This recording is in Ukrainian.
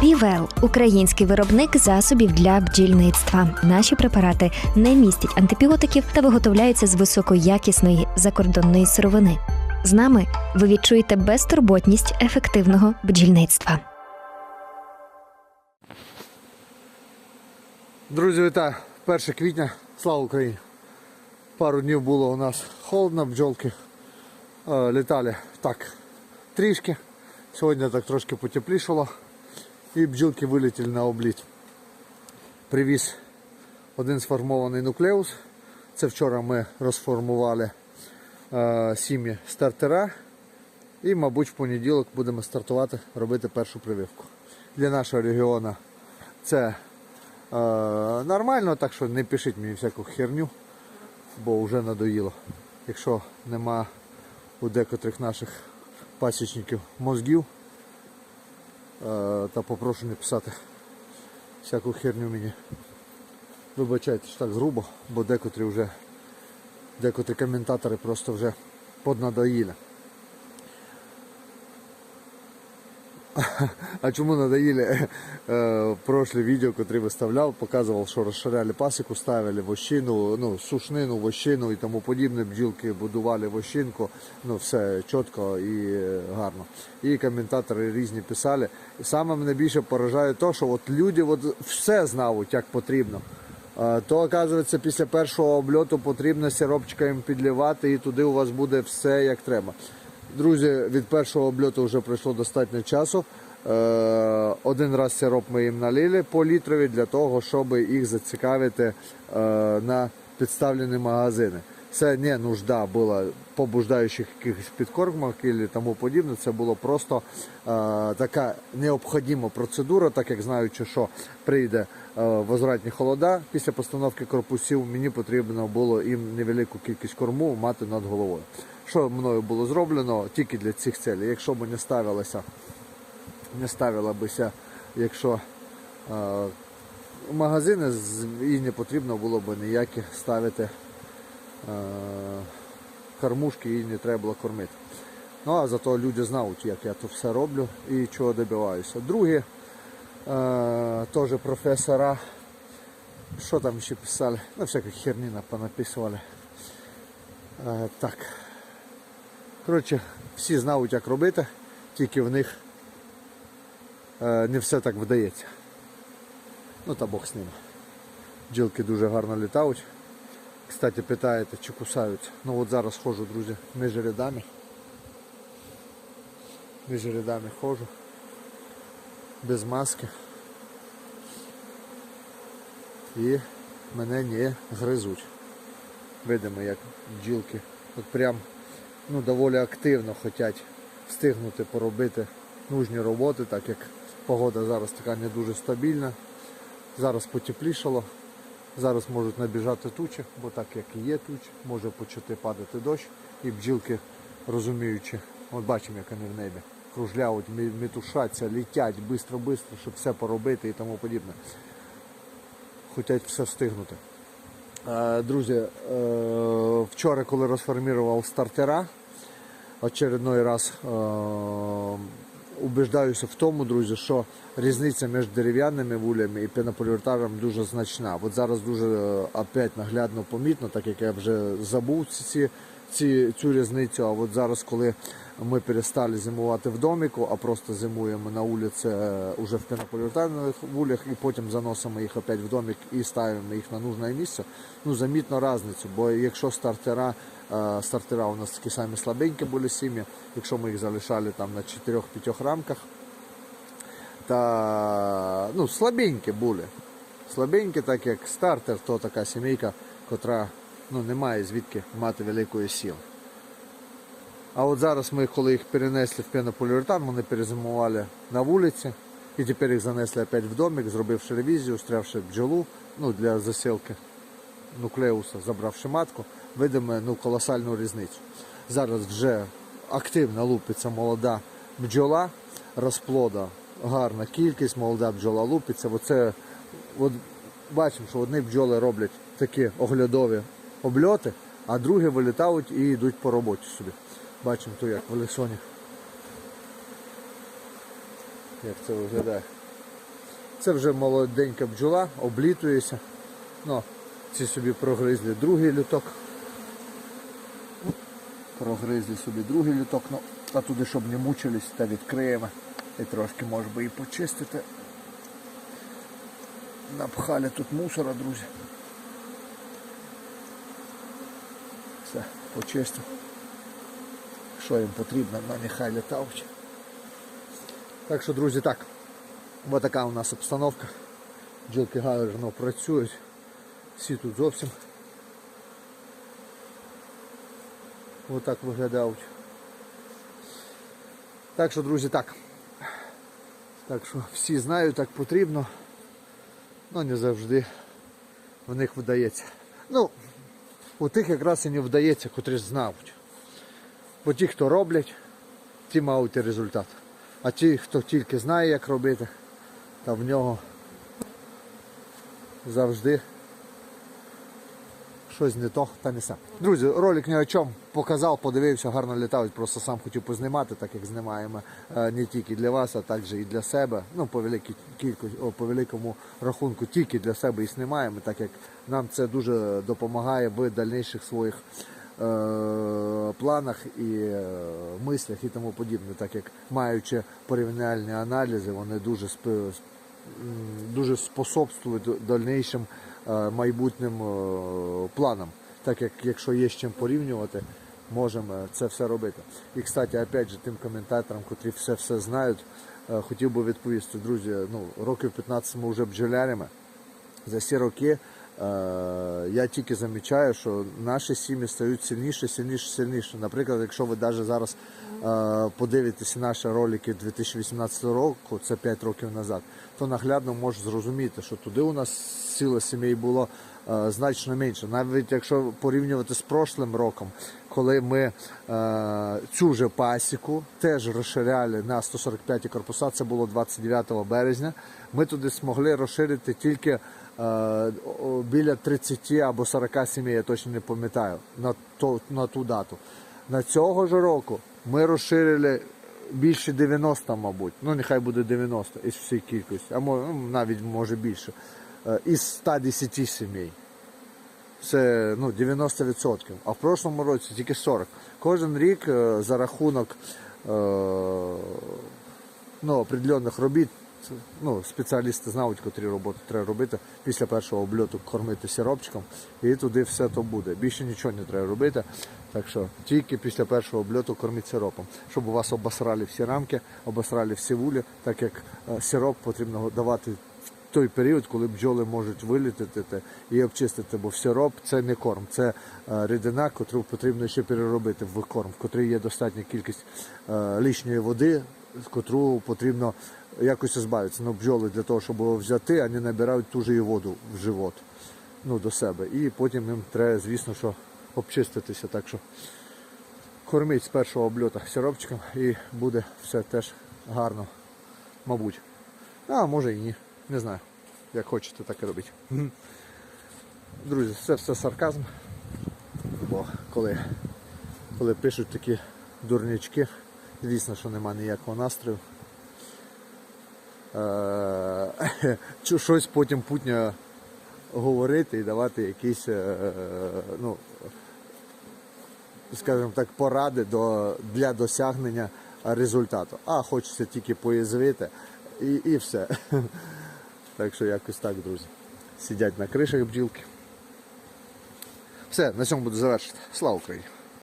Півел український виробник засобів для бджільництва. Наші препарати не містять антибіотиків та виготовляються з високоякісної закордонної сировини. З нами ви відчуєте безтурботність ефективного бджільництва. Друзі, вітаю! 1 квітня, слава Україні! Пару днів було у нас холодно, бджолки е, літали так трішки. Сьогодні так трошки потеплішало і бджілки вилетіли на обліт. Привіз один сформований нуклеус. Це вчора ми розформували е, сім'ї стартера. І, мабуть, в понеділок будемо стартувати робити першу прививку. Для нашого регіону це е, нормально, так що не пишіть мені всяку херню, бо вже надоїло. Якщо нема у декотрих наших пасічників мозгів, та попрошу не писати всяку херню мені. Вибачайте, що так грубо, бо декотрі вже декотрі коментатори просто вже поднадоїли. А чому надоїли е, прошле відео, яке виставляв, показував, що розширяли пасіку, ставили вощину, ну, сушнину, вощину і тому подібне. Бджілки будували вощинку, ну все чітко і е, гарно. І коментатори різні писали. І саме мене більше поражає те, що от люди от все знають, як потрібно. То, оказується, після першого обльоту потрібно сиропчика їм підливати, і туди у вас буде все як треба. Друзі, від першого обльоту вже пройшло достатньо часу. Е, Один раз сироп ми їм налили по літрові для того, щоб їх зацікавити е, на підставлені магазини. Це не нужда була побуждаючих якихось підкормок і тому подібне. Це було просто е, така необхідна процедура, так як знаючи, що прийде е, возвратні холода після постановки корпусів, мені потрібно було їм невелику кількість корму мати над головою. Що мною було зроблено тільки для цих целей. Якщо б не ставилося, не ставила бися, якщо е, магазини і не потрібно було б ніякі ставити кормушки і не треба було кормити. Ну а зато люди знають, як я тут все роблю і чого добиваюся. Другі е, теж професора. Що там ще писали? Ну, всяка херніна понаписували. Е, так. Коротше, всі знають, як робити, тільки в них е, не все так вдається. Ну та Бог з ними. Бджілки дуже гарно літають. Кстати, питаєте, чи кусаються. Ну от зараз ходжу, друзі, між рядами. Між рядами ходжу. Без маски. І мене не гризуть. Видимо, як бджілки. От прям ну, доволі активно хочуть встигнути поробити нужні роботи, так як погода зараз така не дуже стабільна. Зараз потеплішало. Зараз можуть набіжати тучі, бо так як і є тучі, може почати падати дощ. І бджілки, розуміючи, от бачимо, як вони в небі, кружляють, метушаться, літять швидко-швидко, щоб все поробити і тому подібне. Хочуть все встигнути. Е, Друзі, е, вчора, коли розформував стартера, очередной раз е, убеждаюся в тому, друзі, що різниця між дерев'яними вулями і пенополіуретаром дуже значна. От зараз дуже е, опять наглядно помітно, так як я вже забув ці, ці, цю різницю. А от зараз, коли ми перестали зимувати в доміку, а просто зимуємо на вулиці е, уже в пенополіуретарних вулях і потім заносимо їх опять в домик і ставимо їх на нужне місце, ну замітно різницю. Бо якщо стартера, е, стартера у нас такі самі слабенькі були сім'ї, якщо ми їх залишали там на 4-5 рамках, та ну, слабенькі були. Слабенькі, так як стартер, то така сімейка, котра ну, не має звідки мати великої сили. А от зараз ми, коли їх перенесли в пенополіуретан, вони перезимували на вулиці. І тепер їх занесли опять в домик, зробивши ревізію, стрявши бджолу ну, для засілки нуклеуса, забравши матку, видимо ну, колосальну різницю. Зараз вже активно лупиться молода бджола, розплода гарна кількість, молода бджола лупиться. Оце, от, бачимо, що одні бджоли роблять такі оглядові обльоти, а другі вилітають і йдуть по роботі собі. Бачимо то як в лісоні. Як це виглядає. Це вже молоденька бджола, облітується. Ну, ці собі прогризли другий люток. Прогризли собі другий люток, ну, а туди, щоб не мучились, та відкриємо. І трошки може би і почистити. Напхали тут мусора, друзі. Все, почистив. Що їм потрібно, на нехай літають. Так що, друзі, так. Ось така у нас обстановка. Бджілки гарно працюють. Всі тут зовсім. Ось так виглядають. Так що, друзі, так. Так що всі знають, так потрібно. Ну не завжди в них вдається. Ну, у тих якраз і не вдається, котрі знають. Бо ті, хто роблять, ті мають і результат. А ті, хто тільки знає, як робити, та в нього завжди щось не то та не сам. Друзі, ролик ні о чому показав, подивився, гарно літають, просто сам хотів познімати, так як знімаємо е, не тільки для вас, а також і для себе. Ну, по великій кількості, о, по великому рахунку, тільки для себе і знімаємо, так як нам це дуже допомагає в дальніших своїх е, планах і е, мислях і тому подібне, так як маючи порівняльні аналізи, вони дуже м, дуже способствують дальнішим майбутнім е, планам. Так як якщо є з чим порівнювати, можемо це все робити. І, кстати, опять же, тим коментаторам, котрі все все знають, е, хотів би відповісти, друзі, ну, років 15 ми вже бджолярями. За всі роки е, я тільки замічаю, що наші сім'ї стають сильніше, сильніше, сильніше. Наприклад, якщо ви навіть зараз е, подивитеся наші ролики 2018 року, це 5 років назад, то наглядно можете зрозуміти, що туди у нас сила сімей було е, значно менше. Навіть якщо порівнювати з прошлим роком, коли ми е, цю же пасіку теж розширяли на 145 корпуса, це було 29 березня. Ми туди змогли розширити тільки е, біля 30 або 40 сімей, я точно не пам'ятаю, на, то, на ту дату. На цього ж року ми розширили більше 90, мабуть. Ну, нехай буде 90 із всієї кількості, а ну, навіть може більше. Е, Із 110 сімей. Це ну, 90%. А в прошлому році тільки 40. Кожен рік е, за рахунок е, ну, определених робіт, ну, спеціалісти знають, котрі роботи треба робити після першого обльоту кормити сиропчиком, і туди все то буде. Більше нічого не треба робити. Так що тільки після першого обльоту кормити сиропом, щоб у вас обосрали всі рамки, обосрали всі вулі, так як е, сироп потрібно давати в той період, коли бджоли можуть вилітати і обчистити, бо сироп це не корм, це е, рідина, яку потрібно ще переробити в корм, в котрій є достатня кількість е, лишньої води, з котру потрібно якось збавитися. Ну, бджоли для того, щоб його взяти, вони набирають ту же і воду в живот ну, до себе. І потім їм треба, звісно, що обчиститися. Так що корміть з першого обльота сиропчиком і буде все теж гарно, мабуть. А може і ні. Не знаю. Як хочете, так і робіть. Друзі, це все сарказм. Бо коли, коли пишуть такі дурнички, звісно, що нема ніякого настрою. Е, чи щось потім путньо говорити і давати якісь, е, ну, скажімо так, поради до, для досягнення результату. А хочеться тільки поязвити і, і все. Так що якось так, друзі. Сидять на кришах бджілки. Все, на цьому буду завершити. Слава Україні!